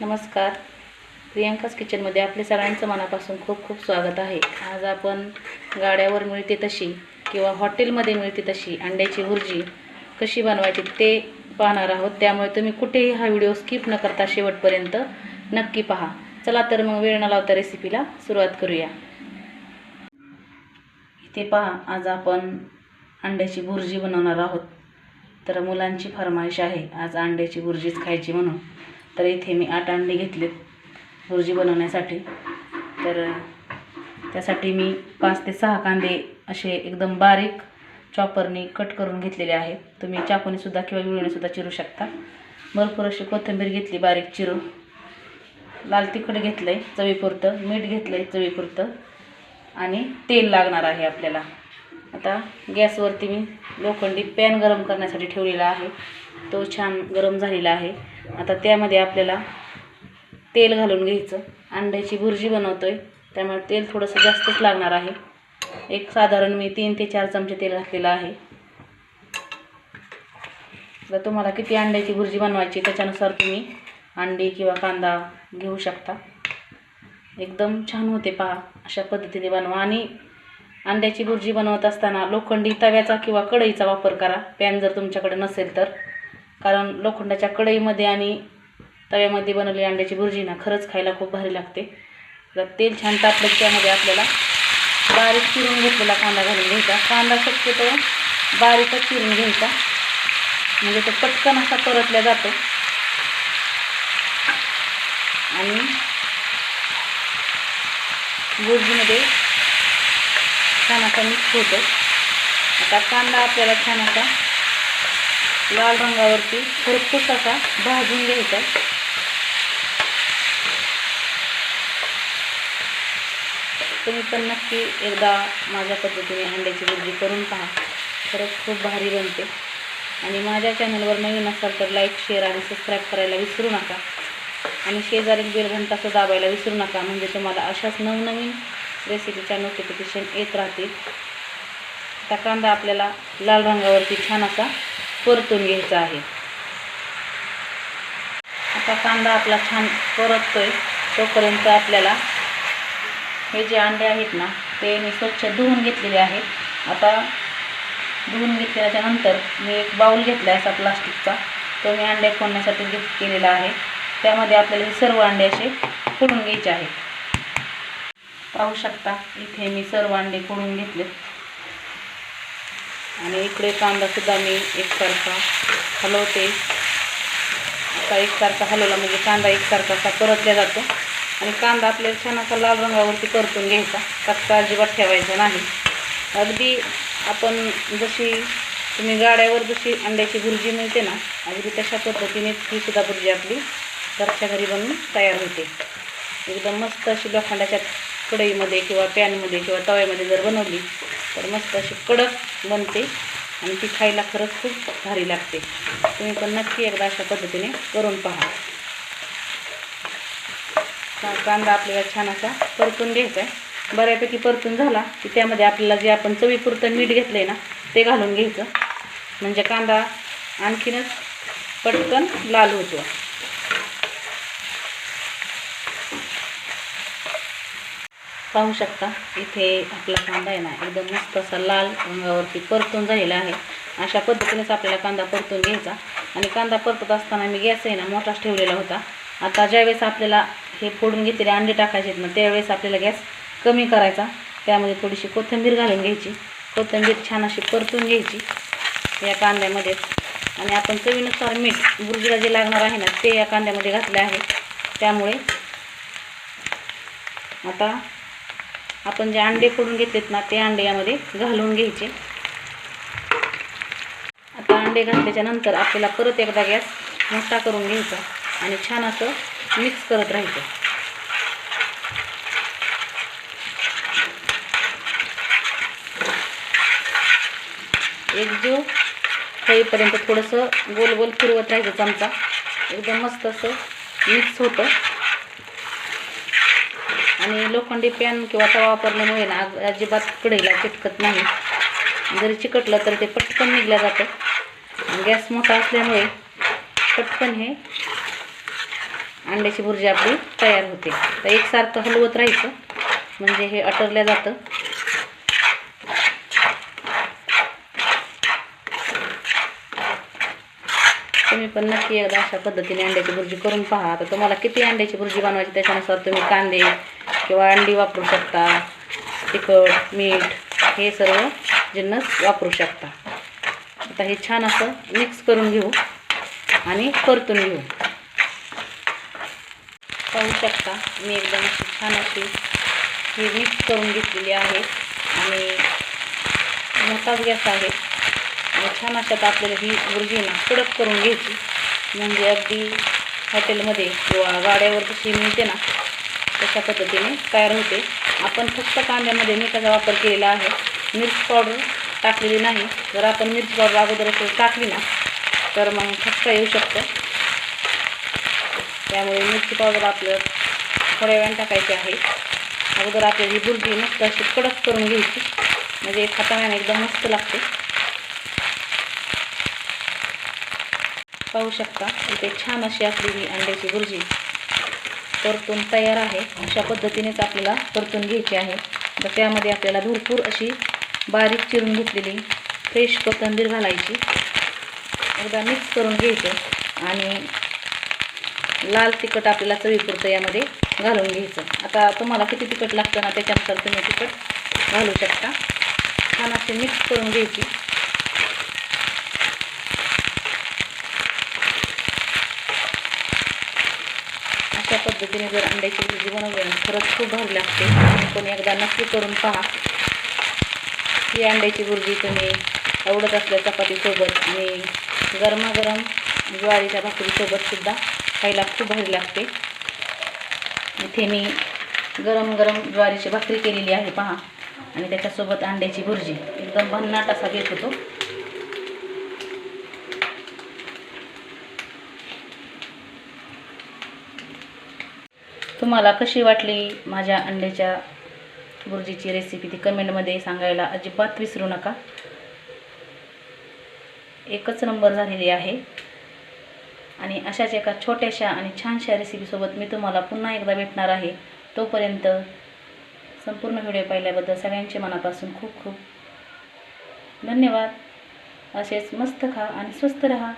नमस्कार. प्रियांकाच किचनमध्ये आपले सगळ्यांचं मनापासून खूप खूप स्वागत आहे. आज आपण गाड्यावर मिळते तशी किंवा हॉटेलमध्ये मिळते तशी अंड्याची भुर्जी कशी बनवायची ते पाहणार आहोत. त्यामुळे तुम्ही कुठेही हा व्हिडिओ स्किप न करता शेवटपर्यंत नक्की पहा. चला तर मग वेळ न लावता रेसिपीला सुरुवात करूया. इथे पहा आज आपण अंड्याची भुर्जी बनवणार आहोत. तर मुलांची फरमाईश आहे आज अंड्याची भुर्जीच खायची म्हणून. तर इथे मी आठ अंडे घेतलेत भुर्जी बनवण्यासाठी. तर त्यासाठी मी पाच ते सहा कांदे असे एकदम बारीक चॉपरनी कट करून घेतलेले आहेत. तुम्ही चाकूनेसुद्धा किंवा विळूनेसुद्धा चिरू शकता. भरपूर अशी कोथिंबीर घेतली बारीक चिरून लाल तिखट घेतलं आहे चवीपुरतं. मीठ घेतलं आहे चवीपुरतं. आणि तेल लागणार आहे आपल्याला. आता गॅसवरती मी लोखंडी पॅन गरम करण्यासाठी ठेवलेला आहे. तो छान गरम झालेला आहे. आता त्यामध्ये आपल्याला तेल घालून घ्यायचं. अंड्याची भुर्जी बनवतो आहे त्यामुळे तेल थोडंसं जास्तच लागणार आहे. एक साधारण मी तीन ते चार चमचे तेल घातलेलं आहे. तर तुम्हाला किती अंड्याची भुर्जी बनवायची त्याच्यानुसार तुम्ही अंडी किंवा कांदा घेऊ शकता. एकदम छान होते पहा अशा पद्धतीने बनवा. आणि अंड्याची भुर्जी बनवत असताना लोखंडी तव्याचा किंवा कढईचा वापर करा. पॅन जर तुमच्याकडे नसेल तर. कारण लोखंडाच्या कढईमध्ये आणि तव्यामध्ये बनवलेली अंड्याची भुर्जी ना खरंच खायला खूप भारी लागते. तर तेल छान तापलं त्यामध्ये आपल्याला बारीक चिरून घेतलेला कांदा घालून घ्यायचा. कांदा शक्यतो बारीकच चिरून घ्यायचा. म्हणजे तो पटकन असा परतला जातो. आणि भुर्जीमध्ये छान असा मिक्स होतो. आता कांदा आपल्याला छान असा लाल रंगावरती खरपूस असा भाजून घ्यायचा. तुम्ही पण नक्की एकदा माझ्या पद्धतीने अंड्याची भुर्जी करून पहा. खरंच खूप भारी बनते. आणि माझ्या चॅनलवर नवीन असाल तर लाईक शेअर आणि सबस्क्राईब करायला विसरू नका. आणि शेजारी बेल घंटाचं दाबायला विसरू नका. म्हणजे तुम्हाला अशाच नवनवीन रेसिपीच्या नोटिफिकेशन येत राहतील. आता कांदा आपल्याला लाल रंगावरती छान असा परतून घ्यायचा आहे. आता कांदा आपला छान परततोय. तोपर्यंत आपल्याला हे जे अंडे आहेत ना ते मी स्वच्छ धुवून घेतलेले आहेत आता धुवून घेतल्याच्या नंतर मी एक बाऊल घेतला आहे असा प्लास्टिकचा. तो मी अंडे फोडण्यासाठी गिफ्ट केलेला आहे. त्यामध्ये आपल्याला हे सर्व अंडे असे फोडून घ्यायचे आहेत. पाहू शकता इथे मी सर्व अंडे फोडून घेतले आणि इकडे कांदासुद्धा मी एकसारखा हलवते. असा एकसारखा हलवला म्हणजे कांदा एकसारखा असा परतल्या जातो. आणि कांदा आपल्याला छान असा लाल रंगावरती परतून घ्यायचा. कच्चा अजिबात ठेवायचा नाही. अगदी आपण जशी तुम्ही गाड्यावर जशी अंड्याची भुर्जी मिळते ना अगदी तशा पद्धतीने तीसुद्धा भुर्जी आपली घरच्या घरी बनवून तयार होते. एकदम मस्त अशी लोखंडाच्या कढईमध्ये किंवा पॅनमध्ये किंवा तव्यामध्ये जर बनवली तर मस्त अशी कडक बनते आणि ती खायला खरंच खूप भारी लागते. तुम्ही पण नक्की एकदा अशा पद्धतीने करून पहा. कांदा आपल्याला छान असा परतून घ्यायचा आहे. बऱ्यापैकी परतून झाला की त्यामध्ये आपल्याला जे आपण चवीपुरतं मीठ घेतलं आहे ना ते घालून घ्यायचं. म्हणजे कांदा आणखीनच पटकन लाल होतो. पाहू शकता. इथे आपला कांदा आहे ना एकदम मस्त असा लाल रंगावरती परतून झालेला आहे. अशा पद्धतीनेच आपल्याला कांदा परतून घ्यायचा. आणि कांदा परतत असताना मी गॅस आहे ना मोठाच ठेवलेला होता. आता ज्यावेळेस आपल्याला हे फोडून घेतलेले अंडे टाकायचे आहेत ना त्यावेळेस आपल्याला गॅस कमी करायचा. त्यामध्ये थोडीशी कोथिंबीर घालून घ्यायची. कोथिंबीर छान अशी परतून घ्यायची या कांद्यामध्ये. आणि आपण चवीनुसार मीठ बुर्जीला जे लागणार आहे ना ते या कांद्यामध्ये घातले आहे. त्यामुळे आता आपण जे अंडे फोडून घेतलेत ना ते अंडे यामध्ये घालून घ्यायचे. आता अंडे घातल्याच्या नंतर आपल्याला परत एकदा गॅस मोठा करून घ्यायचा आणि छान असं मिक्स करत राहायचं. एकजीव होईपर्यंत थोडंसं गोल गोल फिरवत राहायचं चमचा. एकदम मस्त असं मिक्स होतं. आणि लोखंडी पॅन किंवा तवा वापरल्यामुळे ना अजिबात कढईला चिटकत नाही. जरी चिकटलं तर ते पटकन निघलं जातं. गॅस मोठा असल्यामुळे पटकन हे अंड्याची भुर्जी आपली तयार होते. तर एकसारखं हलवत राहायचं. म्हणजे हे अटरल्या जातं. तुम्ही पण नक्की एकदा अशा पद्धतीने अंड्याची भुर्जी करून पहा. आता तुम्हाला किती अंड्याची भुर्जी बनवायची त्याच्यानुसार तुम्ही कांदे किंवा अंडी वापरू शकता तिखट मीठ हे सर्व जिन्नस वापरू शकता. आता हे छान असं मिक्स करून घेऊ आणि परतून घेऊ. पाहू शकता मी एकदम छान अशी ही मिक्स करून घेतलेली आहे आणि मोठाच गॅस आहे. आणि छान अशात आपल्याला ही भुर्जीना कडक करून घ्यायची. म्हणजे अगदी हॉटेलमध्ये किंवा गाड्यावर जशी मिळते ना अशा पद्धतीने तयार होते. आपण फक्त कांद्यामध्ये मिठाचा वापर केलेला आहे. मिर्च पावडर टाकलेली नाही. जर आपण मिर्च पावडर अगोदर टाकली ना तर मग फक्त येऊ शकतं. त्यामुळे मिरची पावडर आपल्याला थोड्या वेळाने टाकायची आहे. अगोदर आपल्याला ही बुर्जी मस्त अशी कडक करून घ्यायची. म्हणजे खाताना एकदम मस्त लागते. पाहू शकता इथे छान अशी आपली ही अंड्याची बुर्जी. परतून तयार आहे. अशा पद्धतीनेच आपल्याला परतून घ्यायची आहे. तर त्यामध्ये आपल्याला भरपूर अशी बारीक चिरून घेतलेली फ्रेश कोथिंबीर घालायची. एकदा मिक्स करून घ्यायचं आणि लाल तिखट आपल्याला चवीपुरतं यामध्ये घालून घ्यायचं. आता तुम्हाला किती तिखट लागतं ना त्याच्यानुसार तुम्ही तिखट घालू शकता. छान असे मिक्स करून घ्यायची. अशा पद्धतीने जर अंड्याची भुर्जी बनवली ना खरंच खूप भारी लागते. आणि कोणी एकदा नक्की करून पहा. ही अंड्याची भुर्जी तुम्ही आवडत असल्या चपातीसोबत आणि गरमागरम ज्वारीच्या भाकरीसोबत सुद्धा खायला खूप भारी लागते. इथे मी गरम गरम ज्वारीची भाकरी केलेली आहे पहा. आणि त्याच्यासोबत अंड्याची भुर्जी. एकदम भन्नाट असा घेत होतो तुम्हाला कशी वाटली माझ्या अंड्याच्या भुर्जीची रेसिपी ती कमेंटमध्ये सांगायला अजिबात विसरू नका. एकच नंबर झालेली आहे. आणि अशाच एका छोट्याशा आणि छानशा रेसिपीसोबत मी तुम्हाला पुन्हा एकदा भेटणार आहे. तोपर्यंत संपूर्ण व्हिडिओ पाहिल्याबद्दल सगळ्यांचे मनापासून खूप खूप धन्यवाद. असेच मस्त खा आणि स्वस्त रहा.